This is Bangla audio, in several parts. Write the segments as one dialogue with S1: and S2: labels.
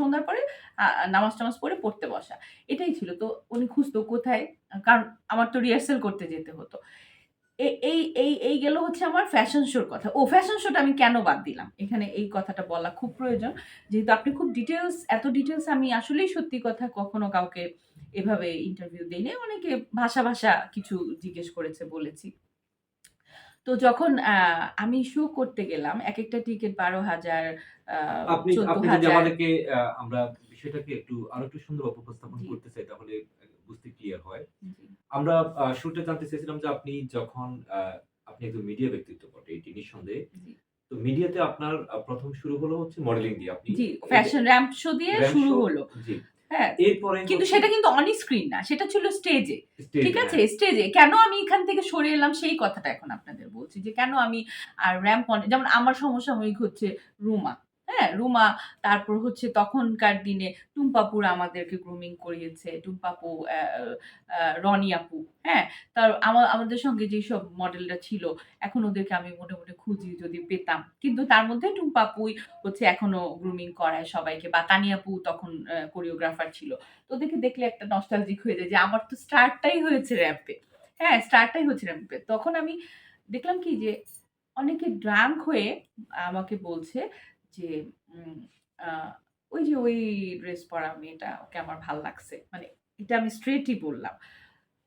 S1: সন্ধ্যার পরে নামাজ টামাজ পড়ে পড়তে বসা। এটাই ছিল। তো উনি খুঁজতো কোথায়? কারণ আমার তো রিহার্সেল করতে যেতে হতো। এই এই এই গেল হচ্ছে আমার ফ্যাশন শোর কথা। ও ফ্যাশন শোটা আমি কেন বাদ দিলাম? এখানে এই কথাটা বলা খুব প্রয়োজন। যেহেতু আপনি খুব ডিটেলস এত ডিটেলস আমি আসলেই সত্যি কথা কখনো কাউকে এভাবে ইন্টারভিউ দেই নাই। অনেকে ভাষা, ভাষা কিছু জিজ্ঞেস করেছে বলেছি। তো যখন আমি শো করতে গেলাম, একেকটা টিকেট ১২,০০০ আ
S2: আপনি আপনি যদি আমাদেরকে আমরা বিষয়টাকে একটু আরও একটু সুন্দর উপস্থাপন করতে চাই তাহলে বুঝতে ক্লিয়ার হয়। আমরা শুরুতে জানতে চেয়েছিলাম যে আপনি যখন আপনি একজন মিডিয়া ব্যক্তিত্ব বটে এটি নিঃসন্দেহে। তো মিডিয়াতে আপনার ১ম শুরু হলো হচ্ছে মডেলিং দিয়ে। আপনি
S1: জি, ফ্যাশন র‍্যাম্প শো দিয়ে শুরু হলো। হ্যাঁ?
S2: এরপরে
S1: কিন্তু সেটা কিন্তু অন স্ক্রিন না। সেটা ছিল স্টেজে। ঠিক আছে?
S2: হ্যাঁ।
S1: স্টেজে। কেন আমি এখান থেকে সরে এলাম সেই কথাটা এখন আপনাদের বলছি। যে কেন আমি আর র‍্যাম্প অন যেমন আমার সমসাময়িক হচ্ছে রুমা। হ্যাঁ? রুমা তারপর হচ্ছে তখনকার দিনে টুম্পা আপুরা আমাদেরকে গ্রুমিং করিয়েছে। টুম্পাপু রনি আপু, হ্যাঁ? তার আমাদের সঙ্গে যেসব মডেলরা ছিল এখন ওদেরকে আমি মনে, মনে খুঁজি যদি পেতাম। কিন্তু তার মধ্যে টুম্পা আপুই হচ্ছে এখনও গ্রুমিং করায় সবাইকে বা তানি আপু তখন কোরিওগ্রাফার ছিল। তো ওদেরকে দেখলে একটা নস্টালজিক হয়ে যায় যে আমার তো স্টার্টটাই হয়েছে র‍্যাম্পে। হ্যাঁ? স্টার্টটাই হচ্ছে র‍্যাম্পে। তখন আমি দেখলাম কি যে অনেকে ড্রাঙ্ক হয়ে আমাকে বলছে যে ওই যে ওই ড্রেস পরা মেয়েটা ওকে আমার ভালো লাগছে। মানে এটা আমি স্ট্রেটই বললাম।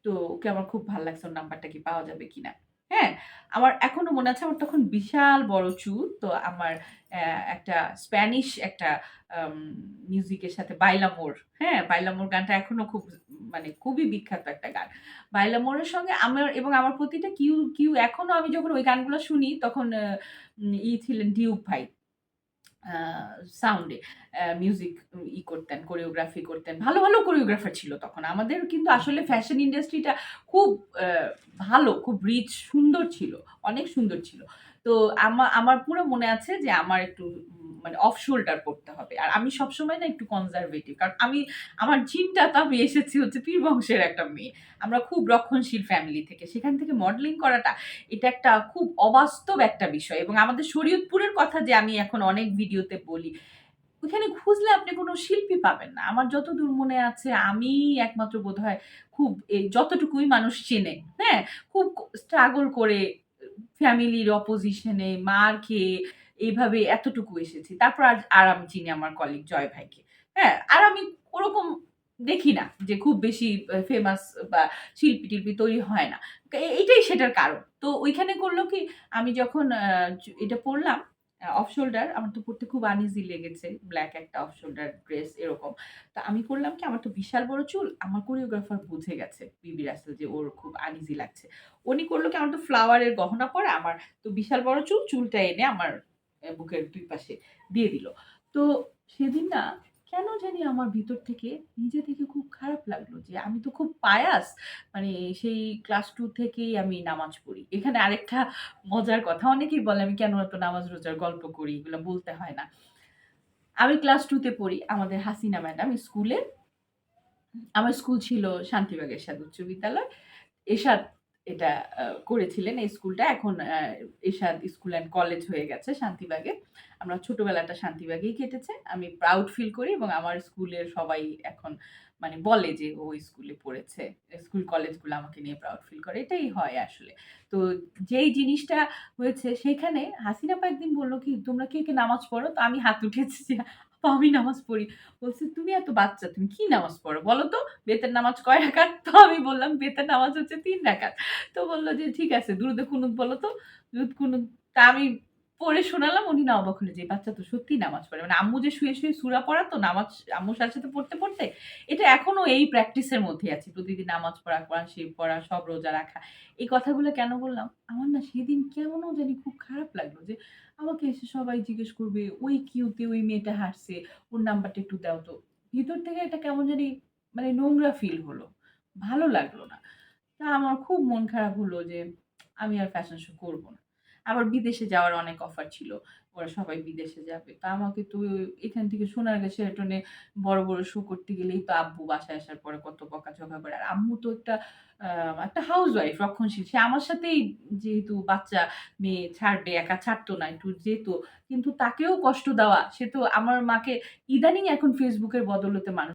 S1: তো ওকে আমার খুব ভালো লাগছে। ওর নাম্বারটা কি পাওয়া যাবে কিনা? হ্যাঁ? আমার এখনও মনে আছে, আমার তখন বিশাল বড় চুল। তো আমার একটা স্প্যানিশ একটা মিউজিকের সাথে 'বাইলামোর' হ্যাঁ? 'বাইলামোর' গানটা এখনও খুব মানে খুবই বিখ্যাত একটা গান। 'বাইলামোরের' সঙ্গে আমার এবং আমার প্রতিটা কিউ কিউ এখনও আমি যখন ওই গানগুলো শুনি, তখন ই ছিলেন ডিউক ভাই। সাউন্ডে মিউজিক ই করতেন, কোরিওগ্রাফি করতেন। ভালো, ভালো কোরিওগ্রাফার ছিল তখন। আমাদের কিন্তু আসলে ফ্যাশন ইন্ডাস্ট্রিটা খুব ভালো, খুব রিচ, সুন্দর ছিল। অনেক সুন্দর ছিল। তো আমার আমার পুরো মনে আছে যে আমার একটু মানে অফ শোল্ডার পড়তে হবে। আর আমি সবসময় না একটু কনজারভেটিভ। কারণ আমি আমার জিনটা তো আমি এসেছি হচ্ছে পীর বংশের একটা মেয়ে। আমরা খুব রক্ষণশীল ফ্যামিলি থেকে। সেখান থেকে মডেলিং করাটা এটা একটা খুব অবাস্তব একটা বিষয় এবং আমাদের শরীয়তপুরের কথা যে আমি এখন অনেক ভিডিওতে বলি। ওইখানে খুঁজলে আপনি কোনো শিল্পী পাবেন না। আমার যতদূর মনে আছে আমিই একমাত্র বোধহয় খুব এই যতটুকুই মানুষ চেনে, হ্যাঁ? খুব স্ট্রাগল করে ফ্যামিলির অপোজিশনে মার খেয়ে এভাবে এতটুকু এসেছি। তারপর আর আর আমি চিনি আমার কলিগ জয় ভাইকে। হ্যাঁ? আর আমি ওরকম দেখি না যে খুব বেশি ফেমাস বা শিল্পী-টিল্পি তৈরি হয় না। এইটাই সেটার কারণ। তো ওইখানে করল কি আমি যখন এটা পড়লাম অফ শোল্ডার আমার তো পড়তে খুব আনইজি লেগেছে। ব্ল্যাক একটা অফ শোল্ডার ড্রেস এরকম। তো আমি করলাম কি আমার তো বিশাল বড় চুল। আমার কোরিওগ্রাফার বুঝে গেছে বিবি রাসেল যে ওর খুব আনইজি লাগছে। উনি করল কি আমার তো ফ্লাওয়ারের গহনা পরা, আমার তো বিশাল বড় চুল, চুলটা এনে আমার বুকের দুই পাশে দিয়ে দিল। তো সেদিন না কেন জানি আমার ভিতর থেকে নিজে থেকে খুব খারাপ লাগল যে আমি তো খুব পায়াস। মানে সেই ক্লাস টু থেকেই আমি নামাজ পড়ি। এখানে আরেকটা মজার কথা অনেকেই বলে আমি কেন এত নামাজ রোজার গল্প করি, এগুলো বলতে হয় না। আমি ক্লাস টুতে পড়ি। আমাদের হাসিনা ম্যাডাম স্কুলে আমার স্কুল ছিল শান্তিবাগের এরশাদ উচ্চ বিদ্যালয়। এরশাদ এটা করেছিলেন এই স্কুলটা। এখন অ্যা এরশাদ স্কুল অ্যান্ড কলেজ হয়ে গেছে শান্তিবাগে। আমরা ছোটবেলাটা শান্তিবাগেই কেটেছে। আমি প্রাউড ফিল করি এবং আমার স্কুলের সবাই এখন মানে বলে যে ও স্কুলে পড়েছে। স্কুল কলেজগুলো আমাকে নিয়ে প্রাউড ফিল করে। এটাই হয় আসলে। তো যেই জিনিসটা হয়েছে সেখানে হাসিনা আপা একদিন বলল কি, "তোমরা কে, কে নামাজ পড়ো?" তো আমি হাত উঠেছি যে, "আপা আমি নামাজ পড়ি।" বলছে, "তুমি এত বাচ্চা তুমি কি নামাজ পড়ো? বলো তো বেতের নামাজ কয় রাখাত তো আমি বললাম, "বেতের নামাজ হচ্ছে তিন রাখাত তো বলল যে, "ঠিক আছে দুরুদে কুনুত বলো তো।" দুরুদ কুনুত তা আমি পড়ে শোনালাম। উনি না অবাক হলেন যে, বাচ্চা তো সত্যিই নামাজ পড়ে।" মানে আম্মু যে শুয়ে, শুয়ে সূরা পড়াতো নামাজ আম্মুর সাথে, সাথে পড়তে, পড়তে এটা এখনও এই প্র্যাকটিসের মধ্যে আছে প্রতিদিন নামাজ পড়া, কোরআন শরীফ পড়া, সব রোজা রাখা। এই কথাগুলো কেন বললাম? আমার না সেদিন কেমন জানি খুব খারাপ লাগল যে আমাকে এসে সবাই জিজ্ঞেস করবে, "ওই কিউতে ওই মেয়েটা হাসছে ওর নাম্বারটা একটু দাও তো।" ভিতর থেকে এটা কেমন জানি মানে নোংরা ফিল হলো। ভালো লাগল না। তা আমার খুব মন খারাপ হলো যে আমি আর ফ্যাশন শো করব না। আবার বিদেশে যাওয়ার অনেক অফার ছিল। ওরা সবাই বিদেশে যাবে। তা আমাকে তো এখান থেকে সোনারগাঁ শেরাটনে বড় বড় শো করতে গেলেই তো আব্বু বাসায় আসার পরে কত বকাঝকা করে। আর আম্মু তো একটা একটা হাউস ওয়াইফ রক্ষণশীল। সে আমার সাথেই যেহেতু বাচ্চা, মেয়ে ছাড়বে, একা ছাড়তো না, একটু যেত। কিন্তু তাকেও কষ্ট দেওয়া, সে তো আমার মাকে ইদানিং এখন ফেসবুকের বদলতে মানুষ